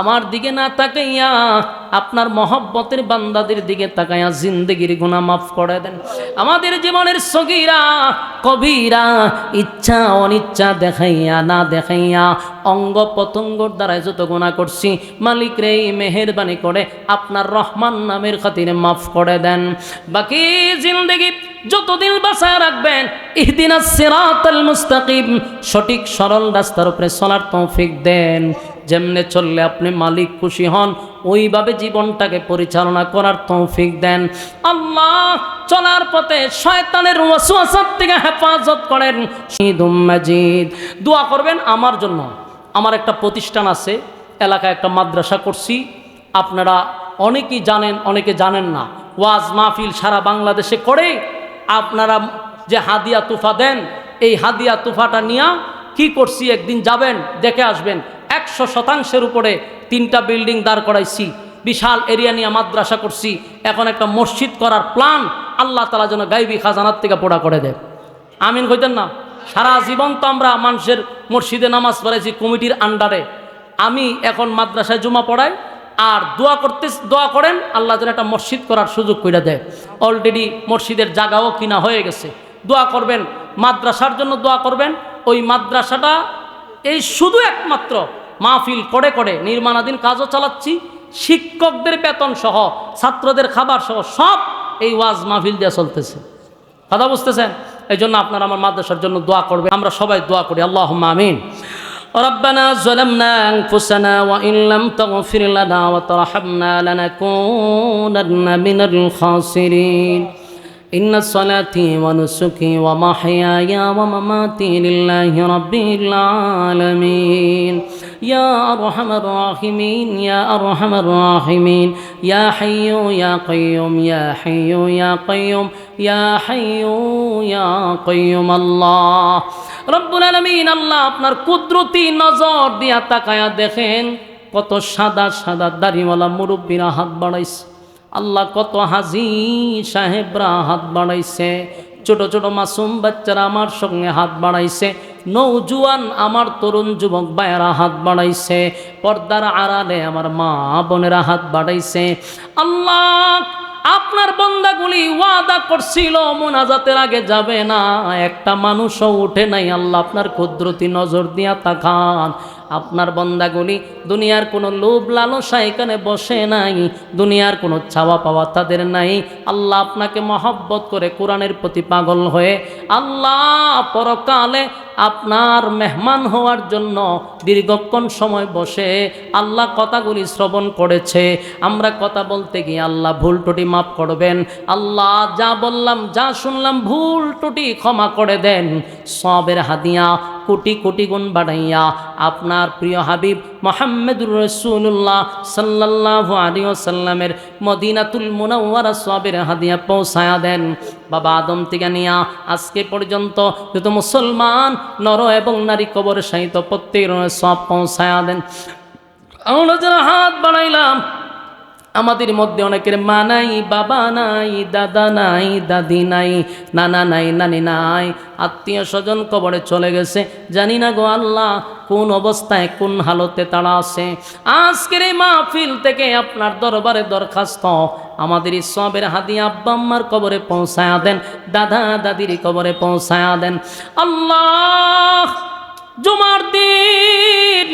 আমার দিকে না তাকাইয়া আপনার মহব্বতের বান্দাদের দিকে তাকাইয়া জিন্দগির গুণা মাফ করে দেন। আমাদের জীবনের সগীরা, কবিরা, ইচ্ছা, অনিচ্ছা দেখাইয়া, না দেখাইয়া অঙ্গ পতঙ্গর দ্বারা যত গুণা করছি, মালিক রে মেহেরবানি করে আপনার রহমান নামের খাতিরে মাফ করে দেন। বাকি জিন্দগি যতদিন বাঁচায় রাখবেন ইহদিনা সিরাতাল মুস্তাকিম, সঠিক সরল রাস্তার উপরে চলার তৌফিক দেন। যেমনে চললে আপনি মালিক খুশি হন, ওইভাবে জীবনটাকে পরিচালনা করার তৌফিক দেন। আল্লাহ চলার পথে শয়তানের ওয়াসওয়াসার থেকে হেফাজত করেন। ঈদুম মাজিদ। দোয়া করবেন আমার জন্য। আমার একটা প্রতিষ্ঠান আছে, এলাকায় একটা মাদ্রাসা করছি। আপনারা অনেকেই জানেন, অনেকে জানেন না। ওয়াজ মাহফিল সারা বাংলাদেশে করে। আপনারা যে হাদিয়া তুফা দেন, এই হাদিয়া তুফাটা নিয়ে কি করছি? একদিন যাবেন, দেখে আসবেন। একশো শতাংশের উপরে তিনটা বিল্ডিং দাঁড় করাইছি। বিশাল এরিয়া নিয়ে মাদ্রাসা করছি। এখন একটা মসজিদ করার প্ল্যান আল্লাহ তালা যেন গাইবি খাজানার থেকে পোড়া করে দেয়। আমিন কইতেন না? সারা জীবন তো আমরা মানুষের মসজিদে নামাজ পড়াইছি কমিটির আন্ডারে। আমি এখন মাদ্রাসায় জমা পড়াই আর দোয়া করতে দোয়া করেন, আল্লাহ যেন একটা মসজিদ করার সুযোগ করে দেয়। অলরেডি মসজিদের জায়গাও কিনা হয়ে গেছে। দোয়া করবেন, মাদ্রাসার জন্য দোয়া করবেন। ওই মাদ্রাসাটা এই শুধু একমাত্র মাহফিল করে করে নির্মাণাধীন কাজও চালাচ্ছি শিক্ষকদের বেতন সহ ছাত্রদের খাবার সহ সব এই ওয়াজ মাহফিল দিয়ে চলতেছে কথা বুঝতেছেন এই জন্য আপনারা আমার মাদ্রাসার জন্য দোয়া করবে আমরা সবাই দোয়া করি আল্লাহ আমিন ربنا ظلمنا أنفسنا وإن لم تغفر لنا وترحمنا لنكونن من الخاسرين إن صلاتي ونسكي ومحياي ومماتي لله رب العالمين يا أرحم الراحمين يا أرحم الراحمين يا حي يا قيوم يا حي يا قيوم يا حي يا قيوم الله রব্বুল আলমিন আল্লাহ আপনার কুদরতি নজর দিয়া তাকায়া দেখেন কত সাদা সাদা দাড়িওয়ালা মুরব্বীরা হাত বাড়াইছে আল্লাহ কত হাজি সাহেবরা হাত বাড়াইছে। ছোট ছোট মাসুম বাচ্চারা আমার সঙ্গে হাত বাড়াইছে। নৌজুয়ান আমার তরুণ যুবক ভাইয়েরা হাত বাড়াইছে। পর্দার আড়ালে আমার মা বোনেরা হাত বাড়াইছে। আল্লাহ, আপনার বন্দাগুলি ওয়াদা করছিল, মোনাজাতের আগে যাবে না। একটা মানুষও উঠে নাই, আল্লাহ আপনার কুদরতি নজর দিয়া তাকান। আপনার বন্দাগুলি দুনিয়ার কোনো লোভ লালসা এখানে বসে নাই, দুনিয়ার কোনো ছাওয়া পাওয়া তাদের নাই। আল্লাহ আপনাকে মহব্বত করে কোরআনের প্রতি পাগল হয়ে আল্লাহ পরকালে আপনার মেহমান হওয়ার জন্য দীর্ঘক্ষণ সময় বসে আল্লাহ কথাগুলি শ্রবণ করেছে। আমরা কথা বলতে গিয়ে আল্লাহ ভুল টুটি মাফ করবেন। আল্লাহ যা বললাম, যা শুনলাম, ভুল টুটি ক্ষমা করে দেন। সবের হাদিয়া কোটি কোটি গুণ বাড়াইয়া আপনার প্রিয় হাবিব মোহাম্মদুর রসুল্লাহ সাল্লাহ আলী সাল্লামের মদিনাতুল মুনাওয়ারা সবের হাদিয়া পৌঁছায়া দেন। বাবা আদম থেকে নিয়া আজকে পর্যন্ত যত মুসলমান, নর এবং নারী কবর সাহিত্য প্রত্যেক সব পৌঁছায়া দেন। আমরা যারা হাত বাড়াইলাম, আমাদের মধ্যে অনেকের মা নাই, বাবা নাই, দাদা নাই, দাদি নাই, নানা নাই, নানি নাই, আত্মীয় স্বজন কবরে চলে গেছে। জানি না গো আল্লাহ কোন অবস্থায় কোন হালতে তারা আছে। আজকের এই মাহফিল থেকে আপনার দরবারে দরখাস্ত আমাদের সবের হাদি আব্বা আম্মার কবরে পৌঁছায়া দেন, দাদা দাদির কবরে পৌঁছায়া দেন। আল্লাহ, জুমার দিন,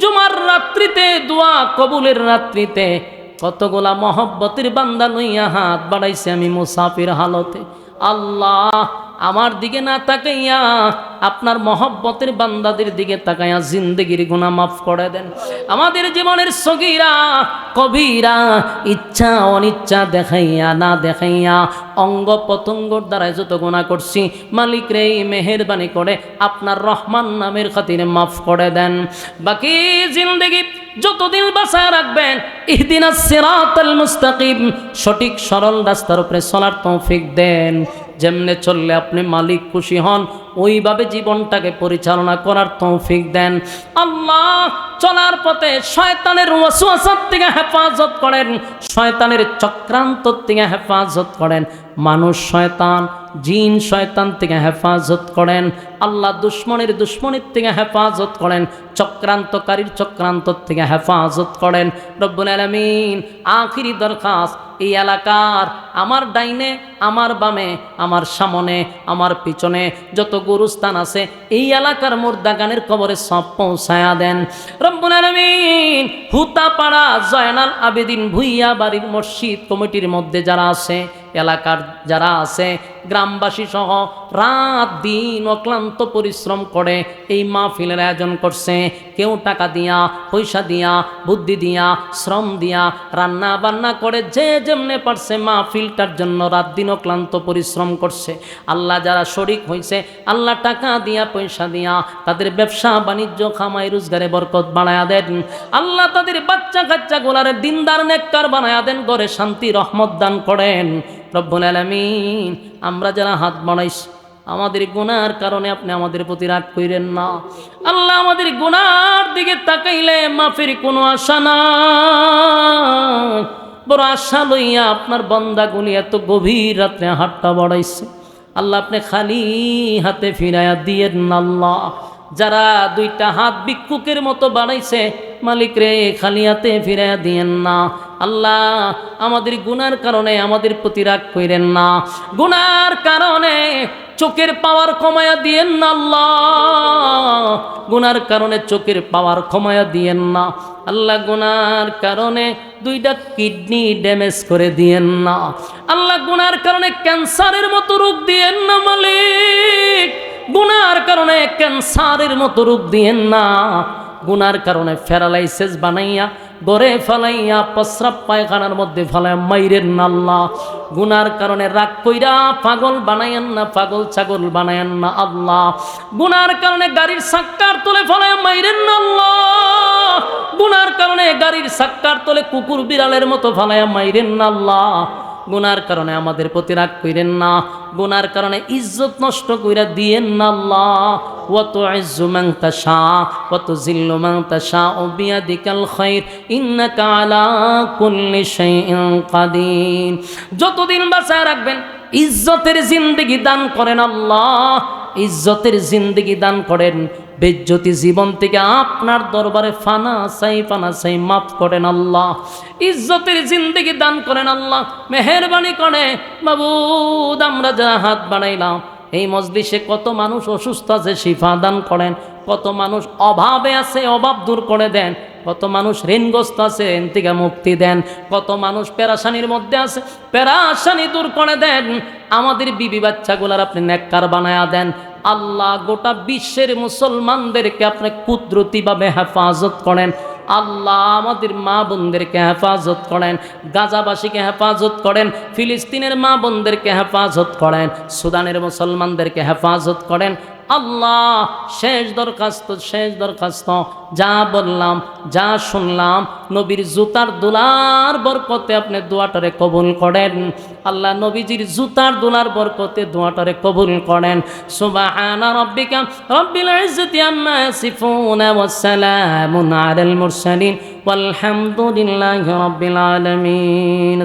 জুমার রাত্রিতে, দোয়া কবুলের রাত্রিতে কতগুলা মহব্বতের বান্দা লইয়া হাত বাড়াইছে আমি মুসাফির হালতে। আল্লাহ আমার দিকে না তাকাইয়া আপনার মহব্বতের বান্দাদের দিকে তাকাইয়া জিন্দগির গুণা মাফ করে দেন। আমাদের জীবনের সগীরা, কবিরা, ইচ্ছা, অনিচ্ছা দেখাইয়া, না দেখাইয়া অঙ্গ পতঙ্গর দ্বারাই যত গুণা করছি, মালিক রে মেহেরবানি করে আপনার রহমান নামের খাতিরে মাফ করে দেন। বাকি জিন্দগি যতদিন বাঁচায় রাখবেন ইহদিনা সিরাতাল মুস্তাকিম, সঠিক সরল রাস্তার উপরে চলার তৌফিক দেন। যেমনে চললে আপনি মালিক খুশি হন, ওইভাবে জীবনটাকে পরিচালনা করার তৌফিক দেন। আল্লাহ চলার পথে শয়তানের ওয়াসওয়াসার থেকে হেফাজত করেন, শয়তানের চক্রান্ত থেকে হেফাজত করেন। মানুষ শয়তান, জিন শয়তান থেকে হেফাজত করেন। আল্লাহ দুশ্মনের দুশ্মনের থেকে হেফাজত করেন, চক্রান্তকারীর চক্রান্ত থেকে হেফাজত করেন। রব্বুল আলমিন, আখিরি দরখাস্ত এই এলাকার আমার ডাইনে, আমার বামে, আমার সামনে, আমার পিছনে যত গুরুস্থান আছে, এই এলাকার মোর্দাগানের কবরে সব পৌঁছায়া দেন। রব্বুল আলমিন হুতাপাড়া জয়নাল আবেদিন ভুইয়া বাড়ির মসজিদ কমিটির মধ্যে যারা আছে এলাকার যারা আছে, গ্রামবাসী সহ রাত দিন অক্লান্ত পরিশ্রম করে এই মাহফিলের আয়োজন করছে। কেউ টাকা দিয়া, পয়সা দিয়া, বুদ্ধি দিয়া, শ্রম দিয়া রান্না বান্না করে যে যেমনে পারছে মাহফিলটার জন্য রাত দিন অক্লান্ত পরিশ্রম করছে। আল্লাহ যারা শরিক হয়েছে আল্লাহ টাকা দিয়া, পয়সা দিয়া তাদের ব্যবসা, বাণিজ্য, খামাই, রোজগারে বরকত বানায়া দেন। আল্লাহ তাদের বাচ্চা কাচ্চা গোলারে দিনদার, নেককার বানায়া দেন, ঘরে শান্তি, রহমত দান করেন। রব্বুল আলমিন, আমরা যারা হাত বাড়াইছি আমাদের গুনার কারণে আপনি আমাদের প্রতি রাগ কইরেন না। আল্লাহ আমাদের গুনার দিকে তাকাইলে মাফির কোনো আশা না বড় আশা লইয়া আপনার বন্দাগুলি এত গভীর রাত্রে হাতটা বাড়াইছে। আল্লাহ আপনি খালি হাতে ফিরাইয়া দিয়েন আল্লাহ। যারা দুইটা হাত ভিক্ষুকের মতো বানাইছে মালিক রে, খালি হাতে ফিরাইয়া দিয়েন না। আল্লাহ আমাদের গুনার কারণে আমাদের প্রতি রাগ কইরেন না। গুনার কারণে চোখের পাওয়ার কমায়া দিয়েন না আল্লাহ। গুনার কারণে চোখের পাওয়ার কমায়া দিয়েন না। আল্লাহ গুনার কারণে দুইটা কিডনি ড্যামেজ করে দিয়েন না। আল্লাহ গুনার কারণে ক্যান্সারের মতো রোগ দিয়েন না মালিক। গুনার কারণে ক্যান্সারের মতো রোগ দিয়েন না। গুনার কারণে প্যারালাইসিস বানাইয়া গড়ে ফেলাইয়া প্রস্রাব পায়খানার মধ্যে ফেলায় মাইরের নাল্লা গুনার কারণে রাগ কইরা পাগল বানায়েন না, পাগল ছাগল বানায়েন না আল্লাহ। গুনার কারণে গাড়ির সাক্কার তুলে ফেলায় মাইরেন নাল্লা গুনার কারণে গাড়ির সাক্কার তোলে কুকুর বিড়ালের মতো ফেলায় মাইরেন না আল্লাহ। গুনার কারণে আমাদের প্রতি রাগ কইরেন না, গুনার কারণে ইজ্জত নষ্ট কইরা দিয়েন না আল্লাহ। ওয়াত ইজ্জু মান তাশা ওয়াত জিল্লু মান তাশা, ও বিয়াদিকাল খাইর, ইন্নাকা আলা কুল্লি শাইইন যতদিন বাঁচায় রাখবেন, ইজ্জতের জিন্দেগি দান করেন আল্লাহ। ইজ্জতের জিন্দেগি দান করেন বেজ্জতি জীবন থেকে আপনার দরবারে ফানা চাই ফানা চাই মাফ করেন আল্লাহ। ইজ্জতের জিন্দেগি দান করেন আল্লাহ। মেহরবানি করে, বাবুদ, আমরা যা হাত বানাইলাম এই মজলিসে কত মানুষ অসুস্থ আছে, শিফা দান করেন। কত মানুষ অভাবে আছে, অভাব দূর করে দেন। কত মানুষ ঋণগ্রস্ত আছে ঋণ থেকে মুক্তি দেন। কত মানুষ পেরাশানির মধ্যে আছে, পেরাশানি দূর করে দেন। আমাদের বিবি বাচ্চাগুলার আপনি নেককার বানায়া দেন। আল্লাহ গোটা বিশ্বের মুসলমানদেরকে আপনি কুদরতিভাবে হেফাজত করেন। আল্লাহ আমাদের মা বোনদেরকে হেফাজত করেন, গাজাবাসীকে হেফাজত করেন, ফিলিস্তিনের মা বোনদেরকে হেফাজত করেন, সুদানের মুসলমানদেরকে হেফাজত করেন। আল্লাহ শেষ দরখাস্ত শেষ দরখাস্ত যা বললাম যা শুনলাম নবীর জুতার দুলার বরকতে আপনি দোয়াটারে কবুল করেন আল্লাহ নবীজির জুতার দুলার বরকতে দোয়াটারে কবুল করেন সুবহানা রাব্বিকা রব্বিল ইজ্জতি আম্মা ইয়াসিফুন ওয়া সালামুন আলাল মুরসালিন والحمد لله رب العالمين